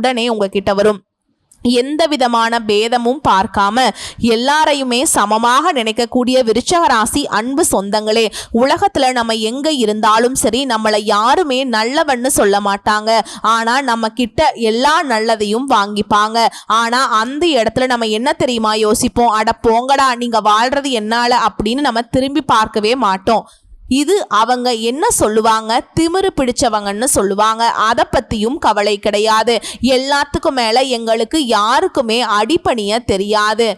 உடனே உங்ககிட்ட வரும். எந்த விதமான பேதமும் பார்க்காம எல்லாரையுமே சமமாக நினைக்கக்கூடிய விருச்சக ராசி அன்பு சொந்தங்களே உலகத்துல நம்ம எங்க இருந்தாலும் சரி நம்மளை யாருமே நல்லவன்னு சொல்ல மாட்டாங்க. ஆனா நம்ம கிட்ட எல்லா நல்லதையும் வாங்கிப்பாங்க. ஆனா அந்த இடத்துல நம்ம என்ன தெரியுமா யோசிப்போம்? அட போங்கடா நீங்க வாழ்றது என்னால அப்படின்னு நம்ம திரும்பி பார்க்கவே மாட்டோம். இது அவங்க என்ன சொல்லுவாங்க? திமிரு பிடிச்சவங்கன்னு சொல்லுவாங்க. அதை பற்றியும் கவலை கிடையாது. எல்லாத்துக்கும் மேலே எங்களுக்கு யாருக்குமே அடிப்பணிய தெரியாது.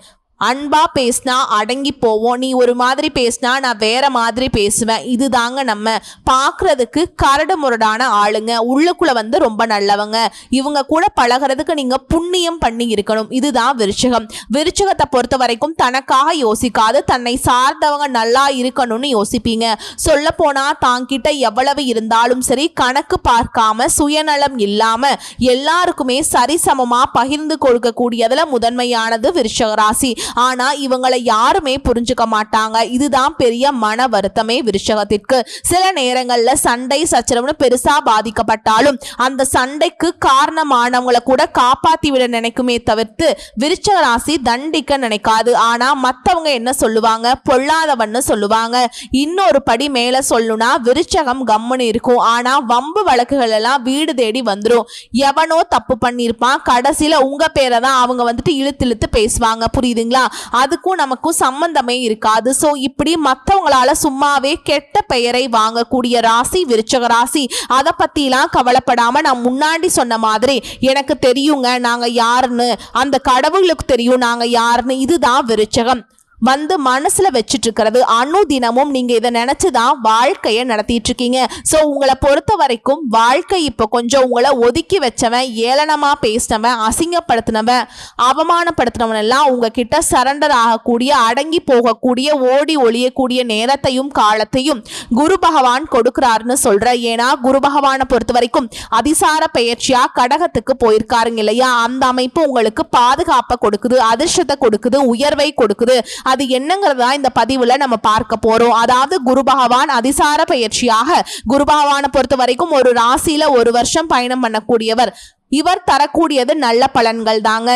அன்பா பேசினா அடங்கி போவோம். நீ ஒரு மாதிரி பேசினா நான் வேற மாதிரி பேசுவேன். இதுதாங்க நம்ம பார்க்கறதுக்கு கரடு முரடான ஆளுங்க. உள்ளுக்குள்ள வந்து ரொம்ப நல்லவங்க. இவங்க கூட பழகிறதுக்கு நீங்க புண்ணியம் பண்ணி இருக்கணும். இதுதான் விருச்சகம். விருச்சகத்தை பொறுத்த வரைக்கும் தனக்காக யோசிக்காது. தன்னை சார்ந்தவங்க நல்லா இருக்கணும்னு யோசிப்பீங்க. சொல்ல போனா தாங்கிட்ட எவ்வளவு இருந்தாலும் சரி கணக்கு பார்க்காம சுயநலம் இல்லாம எல்லாருக்குமே சரிசமமா பகிர்ந்து கொடுக்கக்கூடியதுல முதன்மையானது விருச்சக ராசி. ஆனா இவங்களை யாருமே புரிஞ்சுக்க மாட்டாங்க. இதுதான் பெரிய மன வருத்தமே விருச்சகத்திற்கு. சில நேரங்கள்ல சண்டை சச்சரவுன்னு பெருசா பாதிக்கப்பட்டாலும் அந்த சண்டைக்கு காரணமானவங்களை கூட காப்பாத்தி விட நினைக்குமே தவிர்த்து விருச்சக ராசி தண்டிக்க நினைக்காது. ஆனா மத்தவங்க என்ன சொல்லுவாங்க? பொல்லாதவன்னு சொல்லுவாங்க. இன்னொரு படி மேல சொல்லுனா விருச்சகம் கம்முன்னு இருக்கும். ஆனா வம்பு வழக்குகள் எல்லாம் வீடு தேடி வந்துடும் எவனோ தப்பு பண்ணியிருப்பான். கடைசியில உங்க பேரை தான் அவங்க வந்துட்டு இழுத்து இழுத்து பேசுவாங்க. புரியுதுங்களா? அதுக்கும் நமக்கும் சம்பந்தமே இருக்காது. ஸோ இப்படி மற்றவங்களால சும்மாவே கெட்ட பெயரை வாங்கக்கூடிய ராசி விருச்சக ராசி அதை பற்றிலாம் கவலைப்படாமல் நான் முன்னாடி சொன்ன மாதிரி எனக்கு தெரியுங்க நாங்கள் யாருன்னு. அந்த கடவுளுக்கு தெரியும் நாங்கள் யாருன்னு. இதுதான் விருச்சகம். வந்து மனசுல வச்சுட்டு இருக்கிறது அனுதினமும் நீங்க இதை நினைச்சுதான் வாழ்க்கையை நடத்திட்டு இருக்கீங்க ஸோ உங்களை பொறுத்த வரைக்கும் வாழ்க்கை இப்போ கொஞ்சம் உங்களை ஒதுக்கி வச்சவன் ஏளனமா பேசினவன் அசிங்கப்படுத்தினவன் அவமானப்படுத்தினவன் எல்லாம் உங்ககிட்ட சரண்டர் ஆகக்கூடிய அடங்கி போகக்கூடிய ஓடி ஒளியக்கூடிய நேரத்தையும் காலத்தையும் குரு பகவான் கொடுக்கிறாருன்னு சொல்ற ஏன்னா குரு பகவானை பொறுத்த வரைக்கும் அதிசார பெயர்ச்சியா கடகத்துக்கு போயிருக்காருங்க இல்லையா? அந்த அமைப்பு உங்களுக்கு பாதுகாப்பை கொடுக்குது அதிர்ஷ்டத்தை கொடுக்குது உயர்வை கொடுக்குது. அது என்னங்கிறதா இந்த பதிவில் நம்ம பார்க்க போகிறோம் அதாவது குரு பகவான் அதிசார பயிற்சியாக குரு பகவானை பொறுத்த வரைக்கும் ஒரு ராசியில் ஒரு வருஷம் பயணம் பண்ணக்கூடியவர். இவர் தரக்கூடியது நல்ல பலன்கள் தாங்க.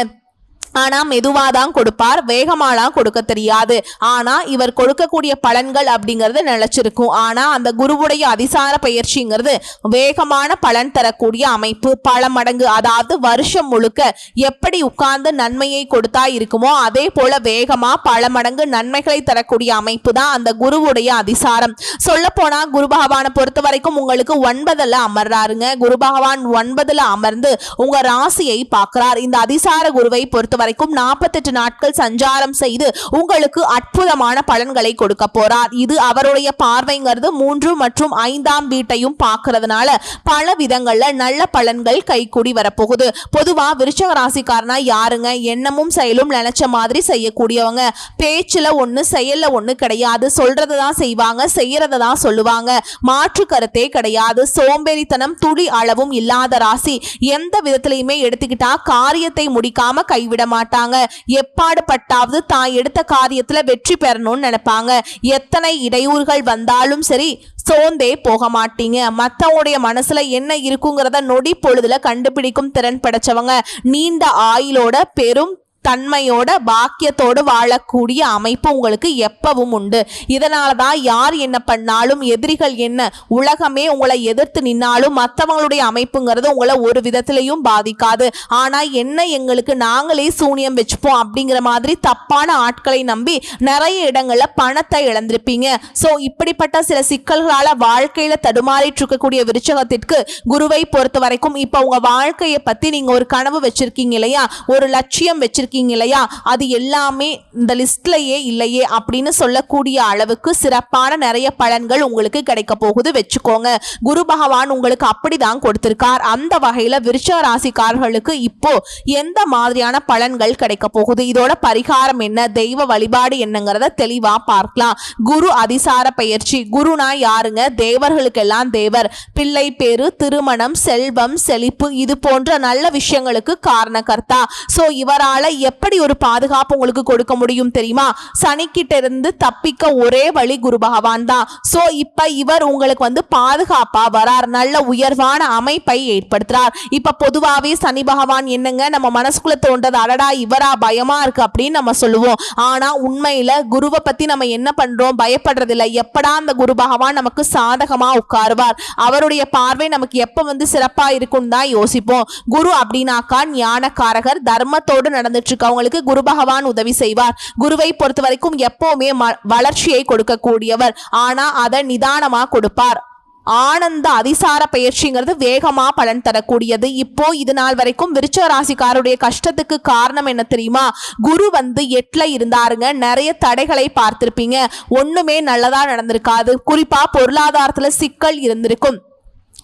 ஆனா மெதுவா தான் கொடுப்பார் வேகமாலாம் கொடுக்க தெரியாது. ஆனா இவர் கொடுக்கக்கூடிய பலன்கள் அப்படிங்கிறது நிலைச்சிருக்கும். ஆனா அந்த குருவுடைய அதிசார பயிற்சிங்கிறது வேகமான பலன் தரக்கூடிய அமைப்பு பல மடங்கு. அதாவது வருஷம் முழுக்க எப்படி உட்கார்ந்து நன்மையை கொடுத்தா இருக்குமோ அதே போல வேகமா பல மடங்கு நன்மைகளை தரக்கூடிய அமைப்பு தான் அந்த குருவுடைய அதிசாரம். சொல்ல போனா குரு பகவானை பொறுத்த வரைக்கும் உங்களுக்கு ஒன்பதுல அமர்றாருங்க. குரு பகவான் ஒன்பதுல அமர்ந்து உங்க ராசியை பார்க்கிறார். இந்த அதிசார குருவை பொறுத்த வரைக்கும் நாற்பத்தெட்டு நாட்கள் சஞ்சாரம் செய்து உங்களுக்கு அற்புதமான பலன்களை கொடுக்க போறார். இது அவருடைய பார்வைங்கிறது மூன்று மற்றும் ஐந்தாம் வீட்டையும் பார்க்கறதுனால பல விதங்கள்ல நல்ல பலன்கள் கைக்கூடி வரப்போகுது. பொதுவா விருச்சக ராசிக்காரனா யாருங்க? எண்ணமும் செயலும் நினைச்ச மாதிரி செய்யக்கூடியவங்க. பேச்சுல ஒண்ணு செயல்ல ஒண்ணு கிடையாது. சொல்றது தான் செய்வாங்க செய்யறதை தான் சொல்லுவாங்க. மாற்று கருத்தே கிடையாது. சோம்பேறித்தனம் துளி அளவும் இல்லாத ராசி. எந்த விதத்திலையுமே எடுத்துக்கிட்டா காரியத்தை முடிக்காம கைவிட மாட்டாங்க. எப்பாடு பட்டாவது தான் எடுத்த காரியத்துல வெற்றி பெறணும்னு நினைப்பாங்க. எத்தனை இடையூறுகள் வந்தாலும் சரி சோர்ந்தே போக மாட்டீங்க மற்றவங்களுடைய மனசுல என்ன இருக்குங்கிறத நொடி பொழுதுல கண்டுபிடிக்கும் திறன் படைச்சவங்க. நீண்ட ஆயுளோட பெரும் தன்மையோட பாக்கியத்தோடு வாழக்கூடிய அமைப்பு உங்களுக்கு எப்பவும் உண்டு. இதனால தான் யார் என்ன பண்ணாலும் எதிரிகள் என்ன உலகமே உங்களை எதிர்த்து நின்னாலும் மற்றவங்களுடைய அமைப்புங்கிறது உங்களை ஒரு விதத்திலையும் பாதிக்காது. ஆனால் என்ன எங்களுக்கு நாங்களே சூனியம் வச்சுப்போம் அப்படிங்கிற மாதிரி தப்பான ஆட்களை நம்பி நிறைய இடங்களில் பணத்தை இழந்திருப்பீங்க. ஸோ இப்படிப்பட்ட சில சிக்கல்களால் வாழ்க்கையில் தடுமாறிட்டு இருக்கக்கூடிய விருச்சகத்திற்கு குருவை பொறுத்த வரைக்கும் இப்போ உங்கள் வாழ்க்கையை பற்றி நீங்கள் ஒரு கனவு வச்சிருக்கீங்க இல்லையா? ஒரு லட்சியம் வச்சிருக்கீங்க. இல்லையா? அது எல்லாமே இந்த லிஸ்ட்லயே இல்லையே அப்படின்னு சொல்லக்கூடிய அளவுக்கு சிறப்பான நிறைய பலன்கள் உங்களுக்கு கிடைக்க போகுது. வச்சுக்கோங்க. குரு பகவான் உங்களுக்கு அப்படிதான் கொடுத்திருக்கார். அந்த வகையில விருச்ச ராசிக்காரர்களுக்கு இப்போ எந்த மாதிரியான பலன்கள் கிடைக்க போகுது? இதோட பரிகாரம் என்ன? தெய்வ வழிபாடு என்னங்கிறத தெளிவா பார்க்கலாம். குரு அதிசார பயிற்சி. குருனா யாருங்க? தேவர்களுக்கெல்லாம் தேவர். பிள்ளை பேரு திருமணம் செல்வம் செழிப்பு இது போன்ற நல்ல விஷயங்களுக்கு காரணகர்த்தா. சோ இவரால எப்படி ஒரு பாதுகாப்பு உங்களுக்கு கொடுக்க முடியும் தெரியுமா? சனிக்கிட்ட இருந்து தப்பிக்க ஒரே வழி குரு பகவான் தான். சோ இப்ப இவர் உங்களுக்கு வந்து பாதுகாப்பா வரார். நல்ல உயர்வான அமைப்பை ஏற்படுத்துறார். இப்ப பொதுவாவே சனி பகவான் என்னங்க? நம்ம மனசுக்குள்ள தோன்றது அடடா இவரா பயமா இருக்கு அப்படின்னு நம்ம சொல்லுவோம். ஆனா உண்மையில குருவை பத்தி நம்ம என்ன பண்றோம்? பயப்படுறது இல்லை எப்படா அந்த குரு பகவான் நமக்கு சாதகமா உட்காருவார்? அவருடைய பார்வை நமக்கு எப்ப வந்து சிறப்பா இருக்கும்னு தான் யோசிப்போம். குரு அப்படின்னாக்கா ஞானக்காரகர் தர்மத்தோடு நடந்துட்டு அவங்களுக்கு குரு பகவான் உதவி செய்வார். குருவை பொறுத்த வரைக்கும் எப்பவுமே ம- வளர்ச்சியை கொடுக்கக்கூடியவர். ஆனா அதை நிதானமா கொடுப்பார். ஆனந்த அதிசார பயிற்சிங்கிறது வேகமா பலன் தரக்கூடியது. இப்போ இது நாள் வரைக்கும் விருச்ச ராசிக்காருடைய கஷ்டத்துக்கு காரணம் என்ன தெரியுமா? குரு வந்து எட்டில் இருந்தாருங்க. நிறைய தடைகளை பார்த்திருப்பீங்க. ஒண்ணுமே நல்லதா நடந்திருக்காது. குறிப்பா பொருளாதாரத்துல சிக்கல் இருந்திருக்கும்.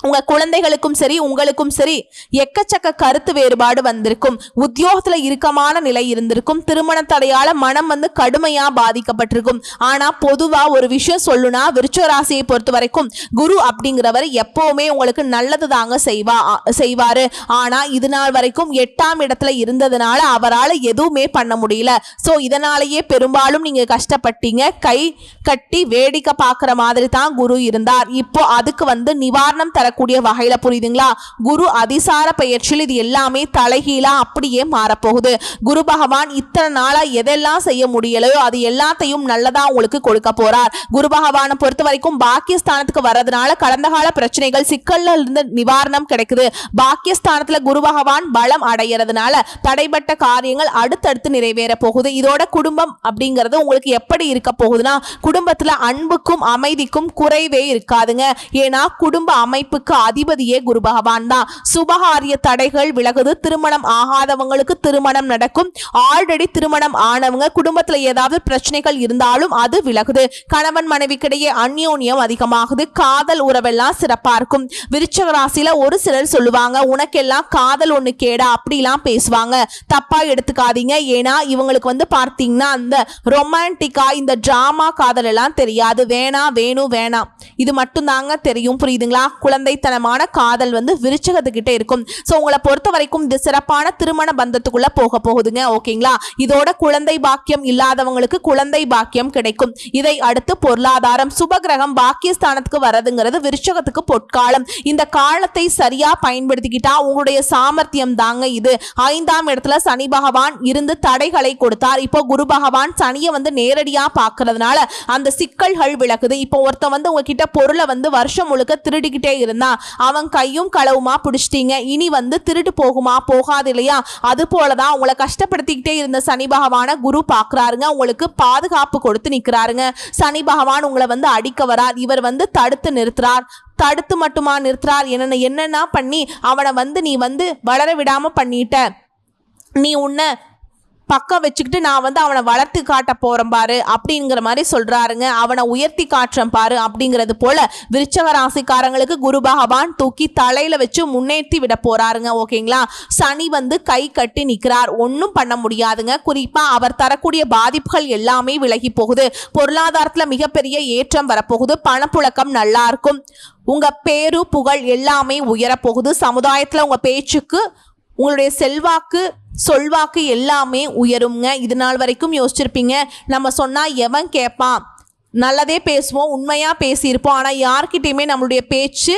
உங்கள் குழந்தைகளுக்கும் சரி உங்களுக்கும் சரி எக்கச்சக்க கருத்து வேறுபாடு வந்திருக்கும். உத்தியோகத்தில் இறுக்கமான நிலை இருந்திருக்கும். திருமண தடையால மனம் வந்து கடுமையாக பாதிக்கப்பட்டிருக்கும். ஆனால் பொதுவாக ஒரு விஷயம் சொல்லுனா விருச்ச ராசியை பொறுத்த வரைக்கும் குரு அப்படிங்கிறவர் எப்போவுமே உங்களுக்கு நல்லது தாங்க செய்வா செய்வார் செய்வாரு. இது நாள் வரைக்கும் எட்டாம் இடத்துல இருந்ததுனால அவரால் எதுவுமே பண்ண முடியல. ஸோ இதனாலேயே பெரும்பாலும் நீங்கள் கஷ்டப்பட்டீங்க. கை கட்டி வேடிக்கை பார்க்குற மாதிரி தான் குரு இருந்தார். இப்போ அதுக்கு வந்து நிவாரணம் தர வரக்கூடிய வகையில புரியுதுங்களா? குரு அதிசார பயிற்சியில் இது எல்லாமே தலைகீழா அப்படியே மாறப்போகுது. குரு பகவான் இத்தனை நாளா எதெல்லாம் செய்ய முடியலையோ அது எல்லாத்தையும் நல்லதா உங்களுக்கு கொடுக்க போறார். குரு பகவானை பொறுத்த வரைக்கும் பாக்கியஸ்தானத்துக்கு வர்றதுனால கடந்த கால பிரச்சனைகள் சிக்கல்ல இருந்து நிவாரணம் கிடைக்குது. பாக்கியஸ்தானத்துல குரு பகவான் பலம் அடைகிறதுனால தடைப்பட்ட காரியங்கள் அடுத்தடுத்து நிறைவேற போகுது. இதோட குடும்பம் அப்படிங்கிறது உங்களுக்கு எப்படி இருக்க போகுதுன்னா குடும்பத்துல அன்புக்கும் அமைதிக்கும் குறைவே இருக்காதுங்க. ஏன்னா குடும்ப அமைப்பு அமைப்புக்கு அதிபதியே குரு பகவான் தான். சுபகாரிய தடைகள் விலகுது. திருமணம் ஆகாதவங்களுக்கு திருமணம் நடக்கும். ஆல்ரெடி திருமணம் ஆனவங்க குடும்பத்துல ஏதாவது பிரச்சனைகள் இருந்தாலும் அது விலகுது. கணவன் மனைவிக்கிடையே அந்யோன்யம் அதிகமாகுது. காதல் உறவெல்லாம் சிறப்பா இருக்கும். விருச்சக ராசியில ஒரு சிலர் சொல்லுவாங்க உனக்கெல்லாம் காதல் ஒண்ணு கேடா அப்படிலாம் பேசுவாங்க. தப்பா எடுத்துக்காதீங்க. ஏன்னா இவங்களுக்கு வந்து பார்த்தீங்கன்னா அந்த ரொமான்டிக்கா இந்த டிராமா காதல் எல்லாம் தெரியாது. வேணாம் வேணும் வேணாம். இது மட்டும்தாங்க தெரியும். புரியுதுங்களா? குழந்தை குழந்தைத்தனமான காதல் வந்து விருச்சகத்துக்கிட்ட இருக்கும். ஸோ உங்களை பொறுத்த வரைக்கும் இது சிறப்பான திருமண பந்தத்துக்குள்ள போக போகுதுங்க. ஓகேங்களா? இதோட குழந்தை பாக்கியம் இல்லாதவங்களுக்கு குழந்தை பாக்கியம் கிடைக்கும். இதை அடுத்து பொருளாதாரம் சுபகிரகம் பாக்கியஸ்தானத்துக்கு வரதுங்கிறது விருச்சகத்துக்கு பொற்காலம். இந்த காலத்தை சரியா பயன்படுத்திக்கிட்டா உங்களுடைய சாமர்த்தியம் தாங்க இது. ஐந்தாம் இடத்துல சனி பகவான் இருந்து தடைகளை கொடுத்தார். இப்போ குரு பகவான் சனியை வந்து நேரடியா பார்க்கறதுனால அந்த சிக்கல்கள் விளக்குது. இப்போ ஒருத்தன் வந்து உங்ககிட்ட பொருளை வந்து வருஷம் முழுக்க திருடிக்கிட்டே இருந்தான் அவன் கையும் களவுமா பிடிச்சிட்டீங்க. இனி வந்து திருட்டு போகுமா? போகாது இல்லையா? அது போலதான் உங்களை கஷ்டப்படுத்திக்கிட்டே இருந்த சனி பகவான குரு பார்க்குறாருங்க உங்களுக்கு பாதுகாப்பு கொடுத்து நிக்கிறாருங்க. சனி பகவான் உங்களை வந்து அடிக்க வரார். இவர் வந்து தடுத்து நிறுத்துறார். தடுத்து மட்டுமா நிறுத்துறார்? என்னென்ன என்னென்ன பண்ணி அவனை வந்து நீ வந்து வளர விடாம பண்ணிட்ட. நீ உன்னை பக்கம் வச்சுக்கிட்டு நான் வந்து அவனை வளர்த்து காட்ட போகிறேன் பாரு அப்படிங்கிற மாதிரி சொல்கிறாருங்க அவனை உயர்த்தி காட்டுறேன் பாரு அப்படிங்கிறது போல் விருச்சக ராசிக்காரங்களுக்கு குரு பகவான் தூக்கி தலையில் வச்சு முன்னேற்றி விட போகிறாருங்க ஓகேங்களா? சனி வந்து கை கட்டி நிற்கிறார் ஒன்றும் பண்ண முடியாதுங்க. குறிப்பாக அவர் தரக்கூடிய பாதிப்புகள் எல்லாமே விலகி போகுது. பொருளாதாரத்தில் மிகப்பெரிய ஏற்றம் வரப்போகுது. பணப்புழக்கம் நல்லா இருக்கும். உங்கள் பேரு புகழ் எல்லாமே உயரப்போகுது. சமுதாயத்தில் உங்கள் பேச்சுக்கு உங்களுடைய செல்வாக்கு சொல்வாக்கு எல்லாமே உயருங்க இது நாள் வரைக்கும் யோசிச்சிருப்பீங்க. நம்ம சொன்னால் எவன் கேட்பான் நல்லதே பேசுவோம் உண்மையாக பேசியிருப்போம். ஆனால் யார்கிட்டையுமே நம்மளுடைய பேச்சு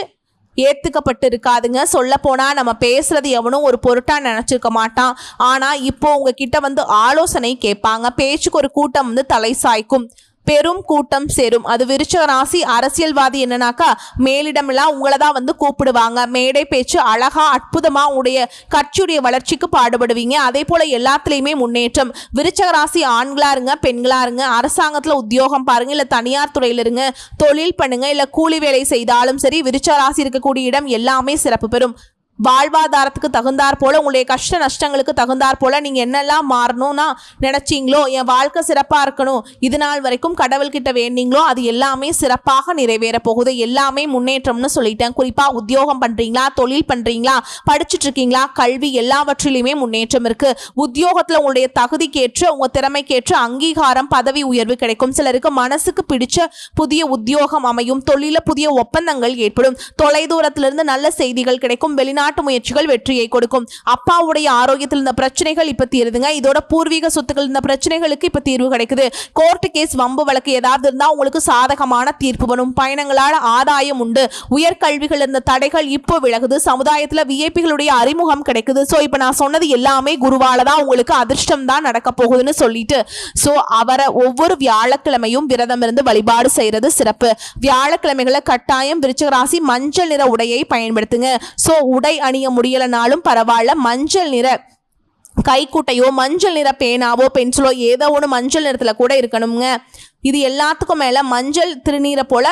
ஏற்றுக்கப்பட்டு இருக்காதுங்க சொல்ல போனால் நம்ம பேசுகிறது எவனும் ஒரு பொருட்டாக நினச்சிருக்க மாட்டான். ஆனால் இப்போ உங்ககிட்ட வந்து ஆலோசனை கேட்பாங்க. பேச்சுக்கு ஒரு கூட்டம் வந்து தலை சாய்க்கும். பெரும் கூட்டம் சேரும். அது விருச்சக ராசி அரசியல்வாதி என்னன்னாக்கா மேலிடமெல்லாம் உங்களை தான் வந்து கூப்பிடுவாங்க. மேடை பேச்சு அழகா அற்புதமா உடைய கட்சியுடைய வளர்ச்சிக்கு பாடுபடுவீங்க. அதே போல எல்லாத்துலேயுமே முன்னேற்றம். விருச்சக ராசி ஆண்களா இருங்க பெண்களா இருங்க அரசாங்கத்துல உத்தியோகம் பாருங்க இல்ல தனியார் துறையில இருங்க தொழில் பண்ணுங்க இல்ல கூலி வேலை செய்தாலும் சரி விருச்சக ராசி இருக்கக்கூடிய இடம் எல்லாமே சிறப்பு பெறும். வாழ்வாதாரத்துக்கு தகுந்தாற் போல் உங்களுடைய கஷ்ட நஷ்டங்களுக்கு தகுந்தாற் போல் நீங்கள் என்னெல்லாம் மாறணும்னா நினச்சிங்களோ என் வாழ்க்கை சிறப்பாக இருக்கணும் இது நாள் வரைக்கும் கடவுள்கிட்ட வேண்டிங்களோ அது எல்லாமே சிறப்பாக நிறைவேற போகுது எல்லாமே முன்னேற்றம்னு சொல்லிட்டேன். குறிப்பாக உத்தியோகம் பண்ணுறீங்களா தொழில் பண்ணுறீங்களா படிச்சுட்டு இருக்கீங்களா கல்வி எல்லாவற்றிலையுமே முன்னேற்றம் இருக்குது உத்தியோகத்தில் உங்களுடைய தகுதிக்கேற்று உங்கள் திறமைக்கேற்று அங்கீகாரம் பதவி உயர்வு கிடைக்கும். சிலருக்கு மனசுக்கு பிடிச்ச புதிய உத்தியோகம் அமையும் தொழில புதிய ஒப்பந்தங்கள் ஏற்படும் தொலைதூரத்திலிருந்து நல்ல செய்திகள் கிடைக்கும் போராட்ட முயற்சிகள் வெற்றியை கொடுக்கும். அப்பாவுடைய ஆரோக்கியத்தில் இருந்த பிரச்சனைகள் இப்ப தீருதுங்க. இதோட பூர்வீக சொத்துக்கள் இருந்த பிரச்சனைகளுக்கு இப்ப தீர்வு கிடைக்குது. கோர்ட் கேஸ் வம்பு வழக்கு ஏதாவது இருந்தா உங்களுக்கு சாதகமான தீர்ப்பு வரும். பயணங்களால் ஆதாயம் உண்டு. உயர்கல்விகள் இருந்த தடைகள் இப்போ விலகுது. சமுதாயத்துல விஐபிகளுடைய அறிமுகம் கிடைக்குது. சோ இப்ப நான் சொன்னது எல்லாமே குருவால தான் உங்களுக்கு அதிர்ஷ்டம் தான் நடக்க போகுதுன்னு சொல்லிட்டு. சோ அவரை ஒவ்வொரு வியாழக்கிழமையும் விரதம் இருந்து வழிபாடு செய்யறது சிறப்பு. வியாழக்கிழமைகளை கட்டாயம் விருச்சிக ராசி மஞ்சள் நிற உடையை பயன்படுத்துங்க. சோ உடை அணிய முடியலனாலும் பரவாயில்ல மஞ்சள் நிற கைக்குட்டையோ மஞ்சள் நிற பேனாவோ பென்சிலோ ஏதோ ஒன்று மஞ்சள் நிறத்தில் கூட இருக்கணுங்க இது எல்லாத்துக்கும் மேலே மஞ்சள் திருநீரை போல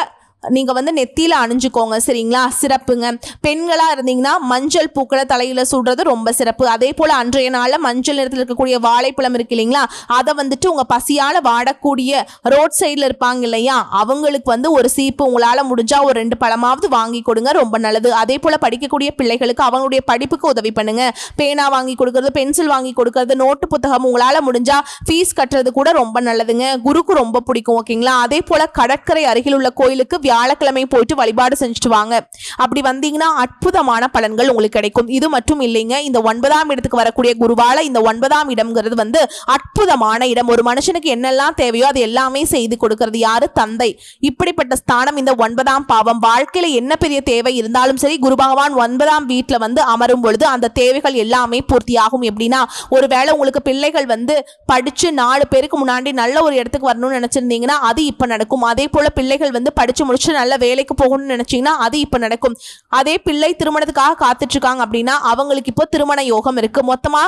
நீங்கள் வந்து நெத்தியில் அணிஞ்சுக்கோங்க சரிங்களா? சிறப்புங்க. பெண்களாக இருந்தீங்கன்னா மஞ்சள் பூக்களை தலையில் சுடுறது ரொம்ப சிறப்பு. அதே போல் அன்றைய நாளில் மஞ்சள் நிறத்தில் இருக்கக்கூடிய வாழைப்பழம் இருக்கு இல்லைங்களா? அதை வந்துட்டு உங்கள் பசியால் வாடக்கூடிய ரோட் சைடில் இருப்பாங்க இல்லையா? அவங்களுக்கு வந்து ஒரு சீப்பு உங்களால் முடிஞ்சால் ஒரு ரெண்டு பழமாவது வாங்கி கொடுங்க ரொம்ப நல்லது. அதே போல் படிக்கக்கூடிய பிள்ளைகளுக்கு அவங்களுடைய படிப்புக்கு உதவி பண்ணுங்க. பேனா வாங்கி கொடுக்கறது பென்சில் வாங்கி கொடுக்கறது நோட்டு புத்தகம் உங்களால் முடிஞ்சால் ஃபீஸ் கட்டுறது கூட ரொம்ப நல்லதுங்க. குருக்கு ரொம்ப பிடிக்கும் ஓகேங்களா அதே போல் கடற்கரை அருகில் உள்ள கோயிலுக்கு வியாழக்கிழமை போயிட்டு வழிபாடு செஞ்சுட்டு வாங்க. அப்படி வந்தீங்கன்னா அற்புதமான பலன்கள் உங்களுக்கு கிடைக்கும். இது மட்டும் இல்லைங்க இந்த ஒன்பதாம் இடத்துக்கு வரக்கூடிய குருவால இந்த ஒன்பதாம் இடம்ங்கிறது வந்து அற்புதமான இடம். ஒரு மனுஷனுக்கு என்னெல்லாம் தேவையோ அது எல்லாமே செய்து கொடுக்கிறது. யாரு? தந்தை. இப்படிப்பட்ட ஸ்தானம் இந்த ஒன்பதாம் பாவம். வாழ்க்கையில என்ன பெரிய தேவை இருந்தாலும் சரி குரு பகவான் ஒன்பதாம் வீட்டுல வந்து அமரும் பொழுது அந்த தேவைகள் எல்லாமே பூர்த்தியாகும். எப்படின்னா ஒருவேளை உங்களுக்கு பிள்ளைகள் வந்து படிச்சு நாலு பேருக்கு முன்னாடி நல்ல ஒரு இடத்துக்கு வரணும்னு நினைச்சிருந்தீங்கன்னா அது இப்ப நடக்கும். அதே போல பிள்ளைகள் வந்து படிச்சு முடிச்சு நல்ல வேலைக்கு போகணும்னு நினைச்சீங்கன்னா அது இப்போ நடக்கும். அதே பிள்ளை திருமணத்துக்காக காத்துட்டு இருக்காங்க அப்படின்னா அவங்களுக்கு இப்போ திருமண யோகம் இருக்கு. மொத்தமா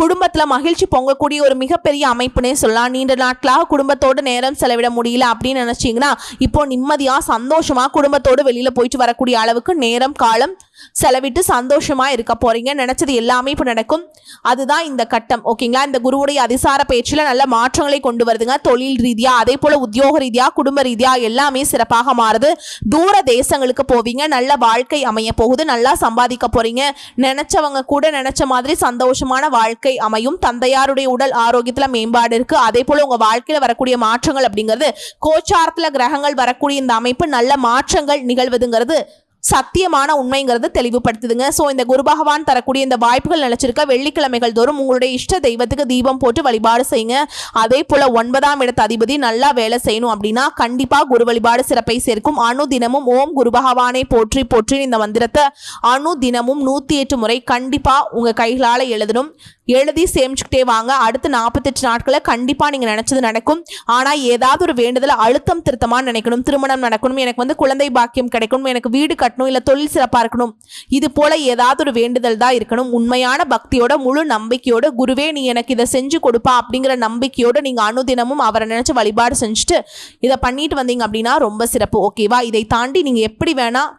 குடும்பத்துல மகிழ்ச்சி பொங்கக்கூடிய ஒரு மிகப்பெரிய அமைப்புனே சொல்லலாம். நீண்ட நாட்களாக குடும்பத்தோடு நேரம் செலவிட முடியல அப்படின்னு நினைச்சீங்கன்னா இப்போ நிம்மதியா சந்தோஷமா குடும்பத்தோடு வெளியில போயிட்டு வரக்கூடிய அளவுக்கு நேரம் காலம் செலவிட்டு சந்தோஷமா இருக்க போறீங்க. நினைச்சது எல்லாமே இப்போ நடக்கும். அதுதான் இந்த கட்டம். ஓகேங்களா? இந்த குருவுடைய அதிசார பேச்சில் நல்ல மாற்றங்களை கொண்டு வருதுங்க. தொழில் ரீதியா அதே போல உத்தியோக ரீதியா குடும்ப ரீதியா எல்லாமே சிறப்பாக மாறுது. தூர தேசங்களுக்கு போவீங்க நல்ல வாழ்க்கை அமைய போகுது நல்லா சம்பாதிக்க போறீங்க. நினைச்சவங்க கூட நினைச்ச மாதிரி சந்தோஷமான வாழ்க்கை அமையும். தந்தையாருடைய உடல் ஆரோக்கியத்துல மேம்பாடு இருக்கு. அதே போல உங்க வாழ்க்கையில வரக்கூடிய மாற்றங்கள் அப்படிங்கிறது கோச்சாரத்துல கிரகங்கள் வரக்கூடிய இந்த அமைப்பு நல்ல மாற்றங்கள் நிகழ்வதுங்கிறது சத்தியமான உண்மைங்கிறது தெளிவுபடுத்துதுங்க. ஸோ இந்த குரு பகவான் தரக்கூடிய இந்த வாய்ப்புகள் நினைச்சிருக்க வெள்ளிக்கிழமைகள் தோறும் உங்களுடைய இஷ்ட தெய்வத்துக்கு தீபம் போட்டு வழிபாடு செய்யுங்க. அதே போல ஒன்பதாம் இடத்த அதிபதி நல்லா வேலை செய்யணும் அப்படின்னா கண்டிப்பாக குரு வழிபாடு சிறப்பை சேர்க்கும். அணு தினமும் ஓம் குரு பகவானை போற்றி போற்றி இந்த மந்திரத்தை அணு தினமும் நூற்றி எட்டு முறை கண்டிப்பாக உங்கள் கைகளால் எழுதணும். எழுதி சேமிச்சுக்கிட்டே வாங்க. அடுத்த நாற்பத்தெட்டு நாட்களை கண்டிப்பாக நீங்கள் நினச்சது நடக்கும். ஆனால் ஏதாவது ஒரு வேண்டுதல் அழுத்தம் திருத்தமாக நினைக்கணும். திருமணம் நடக்கணும். எனக்கு வந்து குழந்தை பாக்கியம் கிடைக்கணும். எனக்கு வீடு கட்டணும். இல்லை தொழில் சிறப்பாக இருக்கணும். இது போல ஏதாவது ஒரு வேண்டுதல் தான் இருக்கணும். உண்மையான பக்தியோட முழு நம்பிக்கையோட குருவே நீ எனக்கு இதை செஞ்சு கொடுப்பா அப்படிங்கிற நம்பிக்கையோட நீங்கள் அனுதினமும் அவரை நினச்சி வழிபாடு செஞ்சுட்டு இதை பண்ணிட்டு வந்தீங்க அப்படின்னா ரொம்ப சிறப்பு. ஓகேவா? இதை தாண்டி நீங்கள் எப்படி வேணால்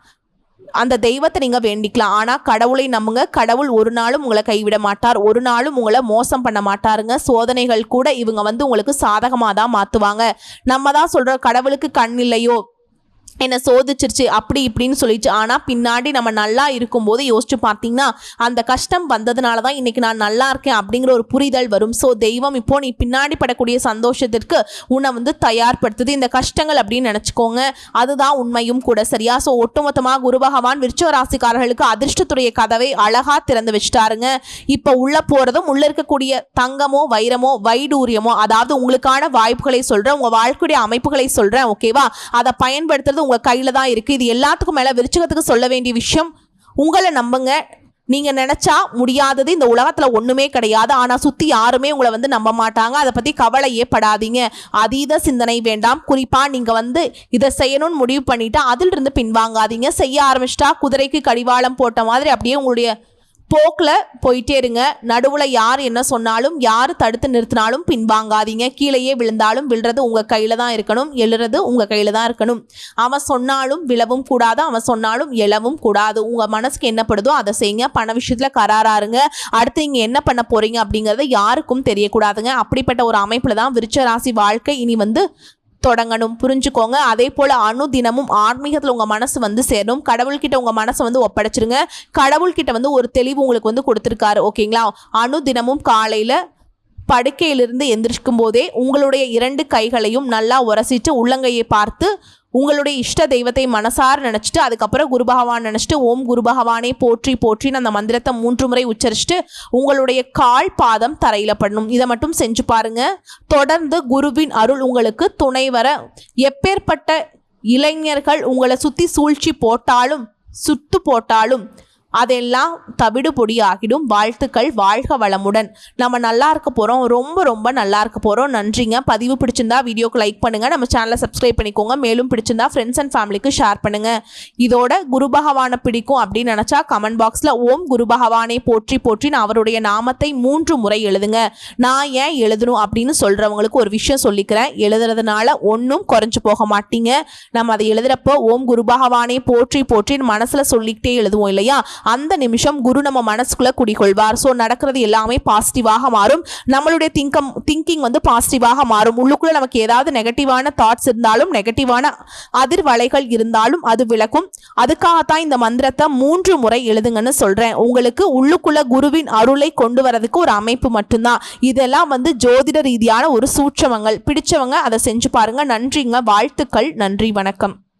அந்த தெய்வத்தை நீங்கள் வேண்டிக்கலாம். ஆனால் கடவுளை நம்புங்க. கடவுள் ஒரு நாளும் உங்களை கைவிட மாட்டார். ஒரு நாளும் உங்களை மோசம் பண்ண மாட்டாருங்க. சோதனைகள் கூட இவங்க வந்து உங்களுக்கு சாதகமாக தான் மாற்றுவாங்க நம்ம தான் சொல்கிறோம் கடவுளுக்கு கண் இல்லையோ என்னை சோதிச்சிருச்சு அப்படி இப்படின்னு சொல்லிச்சு. ஆனால் பின்னாடி நம்ம நல்லா இருக்கும்போது யோசிச்சு பார்த்தீங்கன்னா அந்த கஷ்டம் வந்ததுனால தான் இன்றைக்கி நான் நல்லா இருக்கேன் அப்படிங்கிற ஒரு புரிதல் வரும். ஸோ தெய்வம் இப்போ நீ பின்னாடி படக்கூடிய சந்தோஷத்திற்கு உன்னை வந்து தயார்படுத்துது. இந்த கஷ்டங்கள் அப்படின்னு நினச்சிக்கோங்க. அதுதான் உண்மையும் கூட சரியா? ஸோ ஒட்டுமொத்தமாக குரு பகவான் விருச்சக ராசிக்காரர்களுக்கு அதிர்ஷ்டத்துடைய கதவை அழகாக திறந்து வச்சுட்டாருங்க. இப்போ உள்ளே போகிறதும் உள்ளே இருக்கக்கூடிய தங்கமோ வைரமோ வைடூரியமோ அதாவது உங்களுக்கான வாய்ப்புகளை சொல்கிறேன் உங்கள் வாழ்க்கையுடைய அமைப்புகளை சொல்கிறேன் ஓகேவா அதை பயன்படுத்துறது விழுறது உங்கள் கையில் தான் இருக்கு. இது எல்லாத்துக்கும் மேலே விருச்சகத்துக்கு சொல்ல வேண்டிய விஷயம் உங்களை நம்புங்க. நீங்கள் நினச்சா முடியாதது இந்த உலகத்தில் ஒன்றுமே கிடையாது. ஆனால் சுற்றி யாருமே உங்களை வந்து நம்ப மாட்டாங்க. அதை பற்றி கவலையே படாதீங்க. அதீத சிந்தனை வேண்டாம். குறிப்பாக நீங்கள் வந்து இதை செய்யணும்னு முடிவு பண்ணிவிட்டு அதிலிருந்து பின்வாங்காதீங்க. செய்ய ஆரம்பிச்சிட்டா குதிரைக்கு கடிவாளம் போட்ட மாதிரி அப்படியே உங்களுடைய போக்கில் போயிட்டே இருங்க. நடுவில் யார் என்ன சொன்னாலும் யார் தடுத்து நிறுத்தினாலும் பின்வாங்காதீங்க. கீழேயே விழுந்தாலும் விழுறது உங்கள் கையில் தான் இருக்கணும். எழுறது உங்கள் கையில் தான் இருக்கணும். அவன் சொன்னாலும் விழவும் கூடாது அவன் சொன்னாலும் எழவும் கூடாது. உங்கள் மனசுக்கு என்னப்படுதோ அதை செய்யுங்க. பண விஷயத்தில் கராராருங்க அடுத்து இங்கே என்ன பண்ண போகிறீங்க அப்படிங்கிறது யாருக்கும் தெரியக்கூடாதுங்க. அப்படிப்பட்ட ஒரு அமைப்பில் தான் விருச்ச ராசி வாழ்க்கை இனி வந்து தொடங்கணும். புரிஞ்சுக்கோங்க. அதே போல் அணு தினமும் ஆன்மீகத்தில் உங்கள் மனசு வந்து சேரணும். கடவுள்கிட்ட உங்கள் மனசை வந்து ஒப்படைச்சிருங்க. கடவுள்கிட்ட வந்து ஒரு தெளிவு உங்களுக்கு வந்து கொடுத்துருக்காரு. ஓகேங்களா? அணு தினமும் காலையில் படுக்கையிலிருந்து எந்திரிக்கும் போதே உங்களுடைய இரண்டு கைகளையும் நல்லா உரசிட்டு உள்ளங்கையை பார்த்து உங்களுடைய இஷ்ட தெய்வத்தை மனசார நினச்சிட்டு அதுக்கப்புறம் குரு பகவான் நினச்சிட்டு ஓம் குரு பகவானே போற்றி போற்றின்னு அந்த மந்திரத்தை மூன்று முறை உச்சரிச்சுட்டு உங்களுடைய கால் பாதம் தரையில் பண்ணும். இதை மட்டும் செஞ்சு பாருங்க. தொடர்ந்து குருவின் அருள் உங்களுக்கு துணை வர எப்பேற்பட்ட இளைஞர்கள் உங்களை சுற்றி சூழ்ச்சி போட்டாலும் சுட்டு போட்டாலும் அதெல்லாம் தவிடு பொடி ஆகிடும் வாழ்த்துக்கள் வாழ்க வளமுடன். நம்ம நல்லா இருக்க போகிறோம் ரொம்ப ரொம்ப நல்லா இருக்க போகிறோம் நன்றிங்க. பதிவு பிடிச்சிருந்தா வீடியோக்கு லைக் பண்ணுங்கள் நம்ம சேனலை சப்ஸ்கிரைப் பண்ணிக்கோங்க. மேலும் பிடிச்சிருந்தா ஃப்ரெண்ட்ஸ் அண்ட் ஃபேமிலிக்கு ஷேர் பண்ணுங்கள் இதோட குரு பகவானை பிடிக்கும் அப்படின்னு நினச்சா கமெண்ட் பாக்ஸில் ஓம் குரு பகவானை போற்றி போற்றின்னு அவருடைய நாமத்தை மூன்று முறை எழுதுங்க. நான் ஏன் எழுதணும் அப்படின்னு சொல்கிறவங்களுக்கு ஒரு விஷயம் சொல்லிக்கிறேன். எழுதுறதுனால ஒன்றும் குறைஞ்சு போக மாட்டீங்க. நம்ம அதை எழுதுறப்போ ஓம் குரு பகவானை போற்றி போற்றின்னு மனசில் சொல்லிக்கிட்டே எழுதுவோம் இல்லையா? அந்த நிமிஷம் குரு நம்ம மனசுக்குள்ள குடிகொள்வார். ஸோ நடக்கிறது எல்லாமே பாசிட்டிவாக மாறும். நம்மளுடைய திங்கம் திங்கிங் வந்து பாசிட்டிவாக மாறும். உள்ளுக்குள்ள நமக்கு ஏதாவது நெகட்டிவான தாட்ஸ் இருந்தாலும் நெகட்டிவான அதிர்வலைகள் இருந்தாலும் அது விளக்கும் அதுக்காகத்தான் இந்த மந்திரத்தை மூன்று முறை எழுதுங்கன்னு சொல்றேன். உங்களுக்கு உள்ளுக்குள்ள குருவின் அருளை கொண்டு வரதுக்கு ஒரு அமைப்பு மட்டும்தான். இதெல்லாம் வந்து ஜோதிட ரீதியான ஒரு சூட்சமங்கள். பிடிச்சவங்க அதை செஞ்சு பாருங்க. நன்றிங்க. வாழ்த்துக்கள். நன்றி. வணக்கம்.